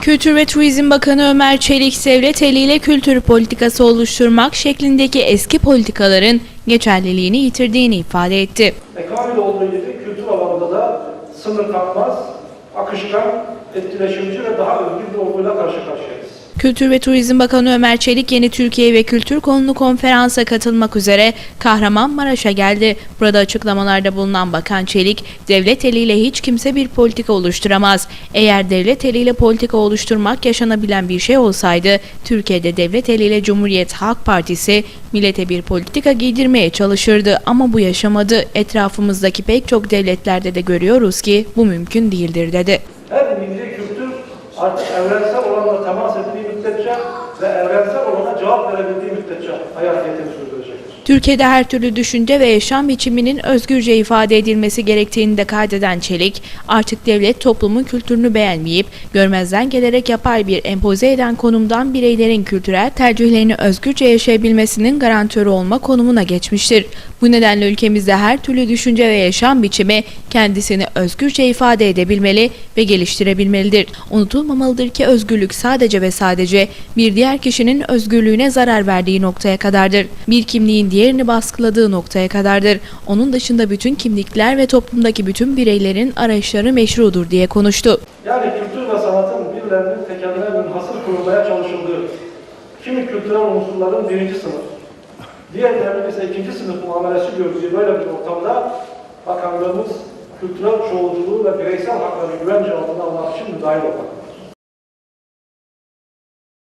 Kültür ve Turizm Bakanı Ömer Çelik, devlet eliyle kültür politikası oluşturmak şeklindeki eski politikaların geçerliliğini yitirdiğini ifade etti. Ekonomide olduğu gibi kültür alanında da sınır tanımaz, akışkan, etkileşimci ve daha özgür bir olguyla karşı karşıyayız. Kültür ve Turizm Bakanı Ömer Çelik yeni Türkiye ve kültür konulu konferansa katılmak üzere Kahramanmaraş'a geldi. Burada açıklamalarda bulunan Bakan Çelik, devlet eliyle hiç kimse bir politika oluşturamaz. Eğer devlet eliyle politika oluşturmak yaşanabilen bir şey olsaydı, Türkiye'de devlet eliyle Cumhuriyet Halk Partisi millete bir politika giydirmeye çalışırdı ama bu yaşamadı. Etrafımızdaki pek çok devletlerde de görüyoruz ki bu mümkün değildir dedi. Artık evrensel olanla temas ettiği müddetçe ve evrensel olana cevap verebildiği müddetçe hayatiyetini sürdürecektir. Türkiye'de her türlü düşünce ve yaşam biçiminin özgürce ifade edilmesi gerektiğini de kaydeden Çelik, artık devlet toplumun kültürünü beğenmeyip görmezden gelerek yapay bir empoze eden konumdan bireylerin kültürel tercihlerini özgürce yaşayabilmesinin garantörü olma konumuna geçmiştir. Bu nedenle ülkemizde her türlü düşünce ve yaşam biçimi kendisini özgürce ifade edebilmeli ve geliştirebilmelidir. Unutulmamalıdır ki özgürlük sadece ve sadece bir diğer kişinin özgürlüğüne zarar verdiği noktaya kadardır. Bir kimliğin diğerini baskıladığı noktaya kadardır. Onun dışında bütün kimlikler ve toplumdaki bütün bireylerin arayışları meşrudur diye konuştu. Yani kültür ve sanatın birilerinin tekeline münhasır kurulmaya çalışıldığı, kimi kültürel unsurların birinci sınıf, diğerlerinin ise ikinci sınıf muamelesi gördüğü böyle bir ortamda bakanlığımız kültürel çoğulculuğu ve bireysel hakları güvence altına almak için müdahil olmaktadır.